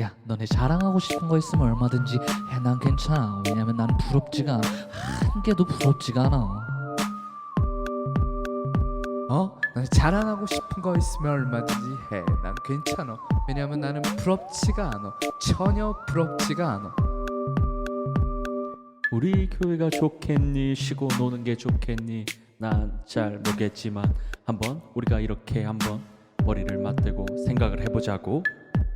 야, 너네 자랑하고 싶은 거 있으면 얼마든지 해. 난 괜찮아. 왜냐면 나는 부럽지가 않아. 한 개도 부럽지가 않아. 어? 너네 자랑하고 싶은 거 있으면 얼마든지 해. 난 괜찮아. 왜냐면 나는 부럽지가 않아. 전혀 부럽지가 않아. 우리 교회가 좋겠니 쉬고 노는 게 좋겠니 난 잘 모르겠지만 한번 우리가 이렇게 한번 머리를 맞대고 생각을 해보자고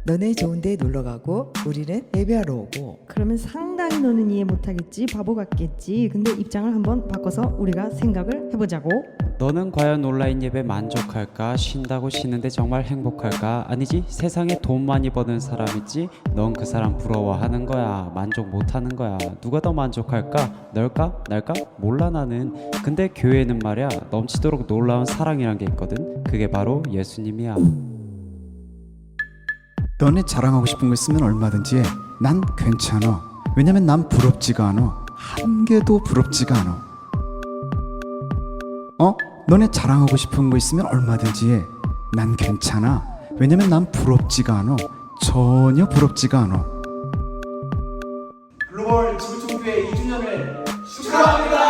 너네 좋은데 놀러 가고 우리는 예배하러 오고 그러면 상당히 너는 이해 못하겠지 바보 같겠지 근데 입장을 한번 바꿔서 우리가 생각을 해보자고 너는 과연 온라인 예배 만족할까? 쉰다고 쉬는데 정말 행복할까? 아니지 세상에 돈 많이 버는 사람 있지? 넌 그 사람 부러워하는 거야 만족 못하는 거야 누가 더 만족할까? 널까? 날까? 몰라 나는 근데 교회는 말이야 넘치도록 놀라운 사랑이란 게 있거든 그게 바로 예수님이야 너네 자랑하고 싶은 거 있으면 얼마든지 해. 난 괜찮아. 왜냐면 난 부럽지가 않아. 한 개도 부럽지가 않아. 어? 너네 자랑하고 싶은 거 있으면 얼마든지 해. 난 괜찮아. 왜냐면 난 부럽지가 않아. 전혀 부럽지가 않아. 글로벌 지구촌교회 2주년을 축하합니다.